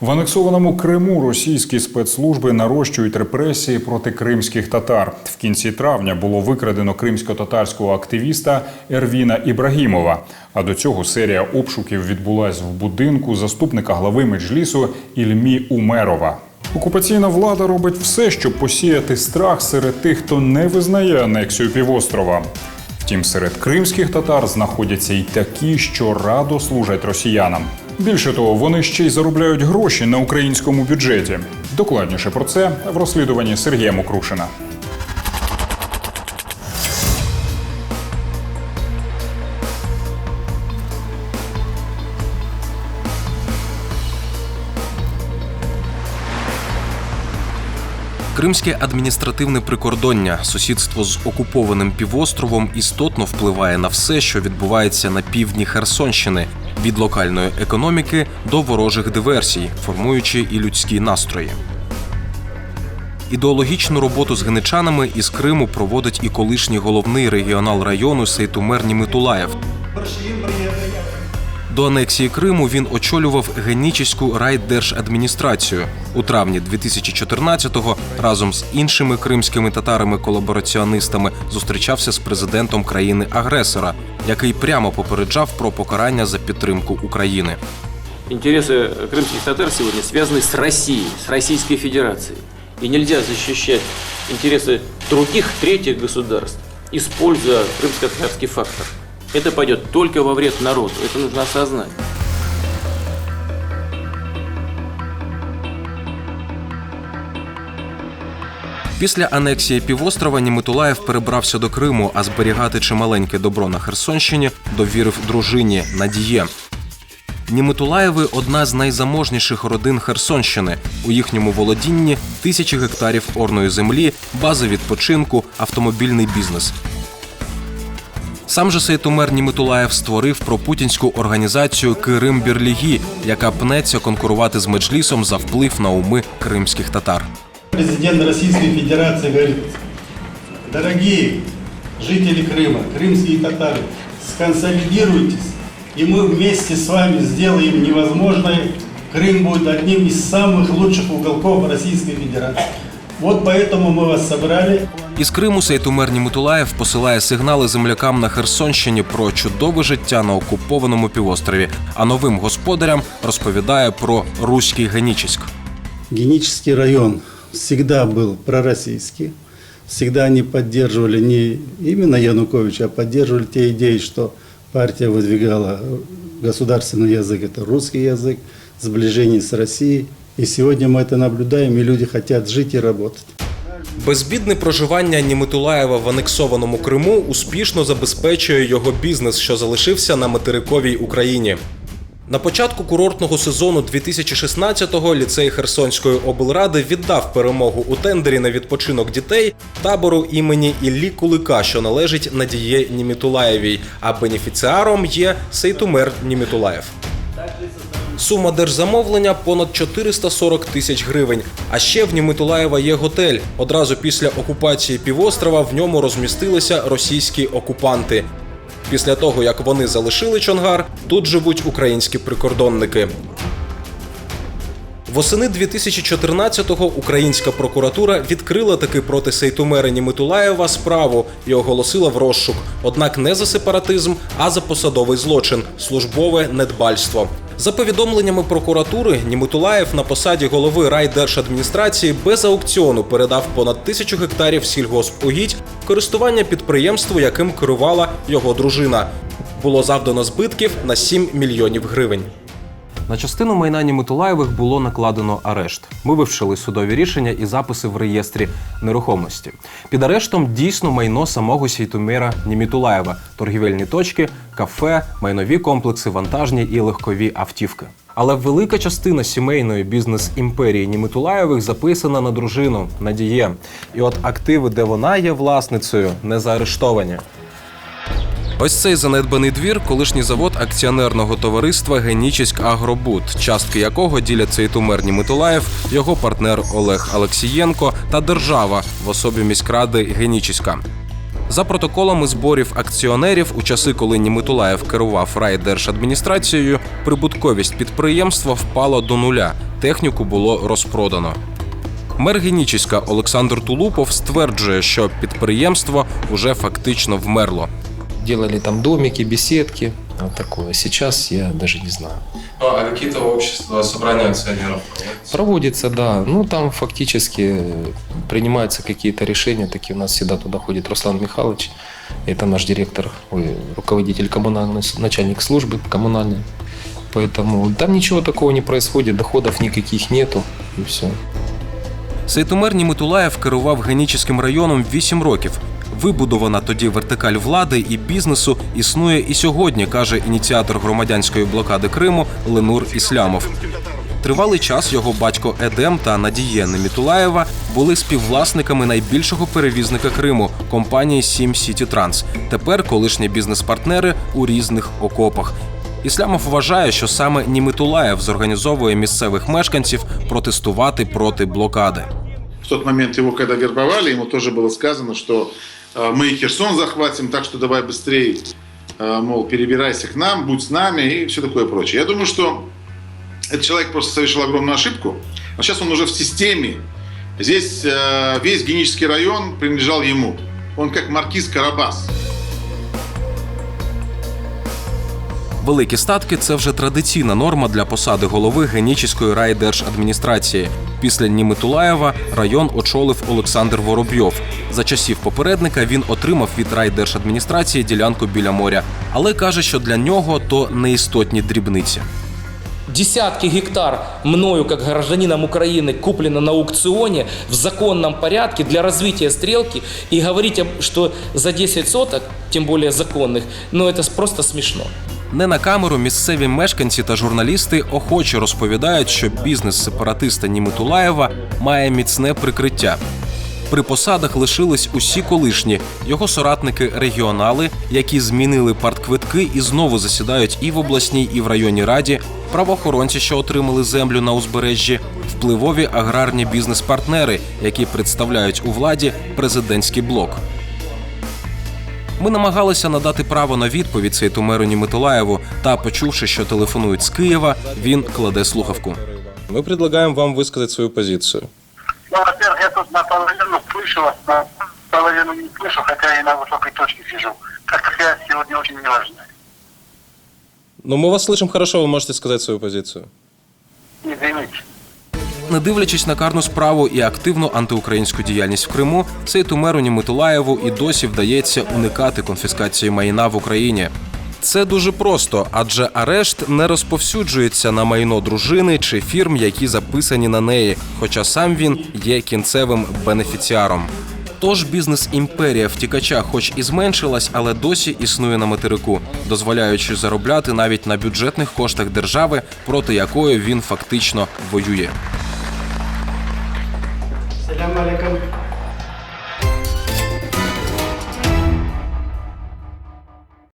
В анексованому Криму російські спецслужби нарощують репресії проти кримських татар. В кінці травня було викрадено кримсько-татарського активіста Ервіна Ібрагімова. А до цього серія обшуків відбулась в будинку заступника глави меджлісу Ільмі Умерова. Окупаційна влада робить все, щоб посіяти страх серед тих, хто не визнає анексію півострова. Втім, серед кримських татар знаходяться й такі, що радо служать росіянам. Більше того, вони ще й заробляють гроші на українському бюджеті. Докладніше про це в розслідуванні Сергія Мокрушина. Кримське адміністративне прикордоння, сусідство з окупованим півостровом істотно впливає на все, що відбувається на півдні Херсонщини, від локальної економіки до ворожих диверсій, формуючи і людські настрої. Ідеологічну роботу з геничанами із Криму проводить і колишній головний регіонал району Сейтумер Німитулаєв. До анексії Криму він очолював Генічеську райдержадміністрацію. У травні 2014-го разом з іншими кримськими татарами-колабораціонистами зустрічався з президентом країни-агресора, який прямо попереджав про покарання за підтримку України. Интересы крымских татар сегодня связаны с Россией, с Российской Федерацией. И нельзя защищать интересы других, третьих государств, используя крымско-татарский фактор. Это пойдет только во вред народу. Это нужно осознать. Після анексії півострова Німитулаєв перебрався до Криму, а зберігати чималеньке добро на Херсонщині довірив дружині Надіє. Німитулаєви одна з найзаможніших родин Херсонщини. У їхньому володінні тисячі гектарів орної землі, бази відпочинку, автомобільний бізнес. Сам же Сейтумер Німитулаєв створив пропутінську організацію Кирим Бірлігі, яка пнеться конкурувати з меджлісом за вплив на уми кримських татар. Президент Российской Федерации говорит, дорогие жители Крыма, крымские татары, сконсолидируйтесь, и мы вместе с вами сделаем невозможное. Крым будет одним из самых лучших уголков Российской Федерации. Вот поэтому мы вас собрали. Із Криму Сейтумер Німитулаєв посилає сигнали землякам на Херсонщині про чудове життя на окупованому півострові, а новим господарям розповідає про руський генічеськ. Генический район всегда был пророссийский. Всегда они поддерживали не именно Януковича, а поддерживали те идеи, что партия выдвигала государственный язык, это русский язык, сближение с Россией. И сегодня мы это наблюдаем, и люди хотят жить и работать. Безбідне проживання Німитулаєва в анексованому Криму успішно забезпечує його бізнес, що залишився на материковій Україні. На початку курортного сезону 2016-го ліцей Херсонської облради віддав перемогу у тендері на відпочинок дітей табору імені Іллі Кулика, що належить Надіє Німітулаєвій, а бенефіціаром є Сейтумер Німітулаєв. Сума держзамовлення понад 440 тисяч гривень. А ще в Німитулаєва є готель. Одразу після окупації півострова в ньому розмістилися російські окупанти. Після того, як вони залишили Чонгар, тут живуть українські прикордонники. Восени 2014-го українська прокуратура відкрила таки проти Сейтумера Німитулаєва справу і оголосила в розшук. Однак не за сепаратизм, а за посадовий злочин службове недбальство. За повідомленнями прокуратури, Німитулаєв на посаді голови райдержадміністрації без аукціону передав понад тисячу гектарів сільгоспугідь в користування підприємству, яким керувала його дружина. Було завдано збитків на 7 мільйонів гривень. На частину майна Німитулаєвих було накладено арешт. Ми вивчили судові рішення і записи в реєстрі нерухомості. Під арештом дійсно майно самого Сійтумера Німітулаєва, торгівельні точки, кафе, майнові комплекси, вантажні і легкові автівки. Але велика частина сімейної бізнес-імперії Німитулаєвих записана на дружину Надіє. І от активи, де вона є власницею, не заарештовані. Ось цей занедбаний двір колишній завод акціонерного товариства Генічеськ Агробуд, частки якого ділять Сейтумер Німитулаєв, його партнер Олег Алексієнко та держава в особі міськради Генічеська. За протоколами зборів акціонерів, у часи, коли Німитулаєв керував райдержадміністрацією, прибутковість підприємства впала до нуля. Техніку було розпродано. Мер Генічіська Олександр Тулупов стверджує, що підприємство уже фактично вмерло Делали там домики, беседки, вот такое. Сейчас я даже не знаю. А какие-то общества, собрания акционеров? Проводится, да. Ну, там фактически э, принимаются какие-то решения. Такие у нас всегда туда ходит Руслан Михайлович. Это наш директор, ой, руководитель коммунальной, с- начальник службы коммунальной. Поэтому там ничего такого не происходит, доходов никаких нету, и все. Сейтумер Німитулаєв керував Генічіським районом 8 років. Вибудована тоді вертикаль влади і бізнесу існує і сьогодні, каже ініціатор громадянської блокади Криму Ленур Іслямов. Тривалий час його батько Едем та Надіє Немітулаєва були співвласниками найбільшого перевізника Криму компанії Сім Сіті Транс. Тепер колишні бізнес-партнери у різних окопах. Іслямов вважає, що саме Німитулаєв зорганізовує місцевих мешканців протестувати проти блокади. В тот момент его, когда вербовали, ему тоже было сказано, э, мы и Херсон захватим, так что давай быстрее, э, мол, перебирайся к нам, будь с нами и все такое прочее. Я думаю, что этот человек просто совершил огромную ошибку, но сейчас он уже в системе. Здесь э, весь Генический район принадлежал ему. Он как маркиз Карабас. Великі статки це вже традиційна норма для посади голови Генічіської райдержадміністрації. Після Німитулаєва район очолив Олександр Воробйов. За часів попередника він отримав від райдержадміністрації ділянку біля моря, але каже, що для нього то неістотні дрібниці. Десятки гектар мною, как гражданином Украины, куплено на аукционе в законном порядке для развития стрелки. И говорить, об- что за 10 соток, тем более законных, ну это просто смешно. Не на камеру місцеві мешканці та журналісти охоче розповідають, що бізнес сепаратиста Німитулаєва має міцне прикриття. При посадах лишились усі колишні його соратники регіонали, які змінили партквитки і знову засідають і в обласній, і в районній раді, правоохоронці, що отримали землю на узбережжі, впливові аграрні бізнес-партнери, які представляють у владі президентський блок. Ми намагалися надати право на відповідь Сейтумеру Миколаєву, та почувши, що телефонують з Києва, він кладе слухавку. Ми предлагаємо вам висказати свою позицію. Ну, во-первых, я тут наполовину слышу вас, наполовину не слышу, хотя и на высокой точке сижу. Как-то связь сегодня очень неважная. Ну, ми вас слышим хорошо, ви можете сказати свою позицію. Извините. Не дивлячись на карну справу і активну антиукраїнську діяльність в Криму, Сейтумеру Миколаєву і досі вдається уникати конфіскації майна в Україні. Це дуже просто, адже арешт не розповсюджується на майно дружини чи фірм, які записані на неї, хоча сам він є кінцевим бенефіціаром. Тож бізнес імперія втікача, хоч і зменшилась, але досі існує на материку, дозволяючи заробляти навіть на бюджетних коштах держави, проти якої він фактично воює. Selam.